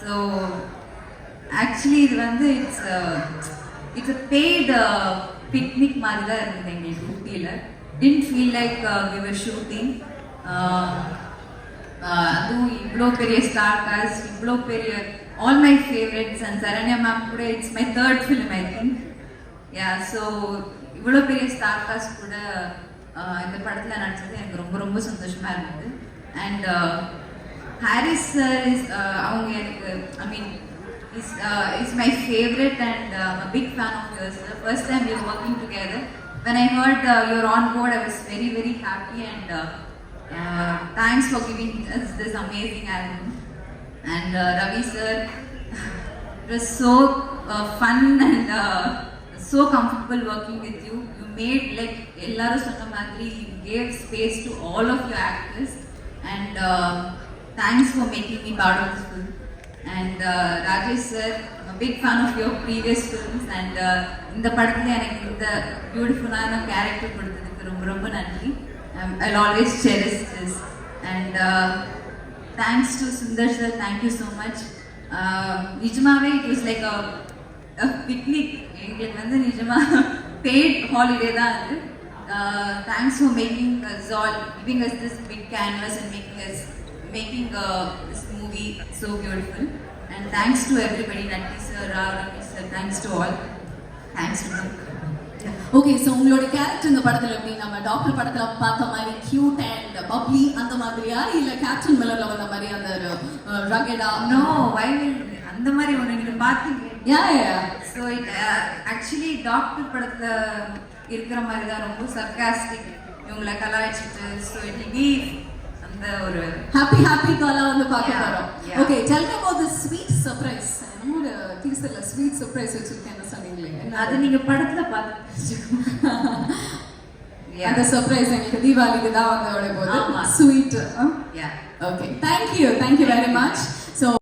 So actually இது வந்து it's it's a paid picnic மாதிரி தான் இருந்தது எங்களுக்கு ஊட்டியில். Didn't feel like we were shooting அதுவும் இவ்வளோ பெரிய ஸ்டார் காஸ்ட் இவ்வளோ பெரிய all my favourites and Saranya ma'am கூட it's my third film I think yeah so இவ்வளோ பெரிய ஸ்டார் காஸ்ட் கூட uh, இந்த படத்தில் நடிச்சது எனக்கு ரொம்ப ரொம்ப சந்தோஷமாக இருந்தது. அண்ட் ஹாரிஸ் சார் இஸ் அவங்க எனக்கு I mean is is my favourite and big fan of your sir first time you're working together when I heard you're on board I was very very happy and thanks for giving this amazing album and uh, Ravi sir, it was so uh, fun and uh, so comfortable working with you. You made like எல்லாரும் சொன்ன மாதிரி you gave space to all of your actors. And uh, thanks for making me part of this film. And uh, Rajesh sir, I'm a big fan of your previous films. And uh, இந்த படத்துல எனக்கு இந்த பியூட்டிஃபுல்லான character கொடுத்ததுக்கு ரொம்ப ரொம்ப நன்றி. I always cherish this and thanks to Sundar sir thank you so much நிஜமாவே it was like a picnic எங்களுக்கு வந்து நிஜமாக பெய்ட் ஹாலிடே தான் அது. Thanks for making all giving us this big canvas and making us this movie so beautiful and thanks to everybody Natty sir Rao Ramesh sir thanks to all thanks to okay so உங்களோட character இந்த படத்துல எப்படி? நம்ம doctor படத்துல பார்த்த மாதிரி cute and bubbly அந்த மாதிரியா? இல்ல கேப்டன் மில்லர்ல வந்த மாதிரி அந்த ரகடா நோ வை அந்த மாதிரி ஒன்று நீங்கள் பார்த்தீங்க. Yeah yeah so actually Doctor படத்துல இருக்கிற மாதிரி தான் ரொம்ப சர்க்காஸ்டிக் இவங்களை கலாய்ச்சிட்டு ஸோ இட் ஒரு ஹாப்பி ஹாப்பி காலா வந்து பார்க்க போறோம். Okay tell me about the sweet surprise என்னோட டீசர்ல ஸ்வீட் சர்ப்ரைஸ் வச்சிருக்கேன்னு சொன்னீங்களே? அது நீங்க படத்துல பார்த்து அந்த சர்ப்ரைஸ் எங்களுக்கு தீபாவளிக்கு தான் வந்து ஆமா. போகுது sweet okay thank you thank you very much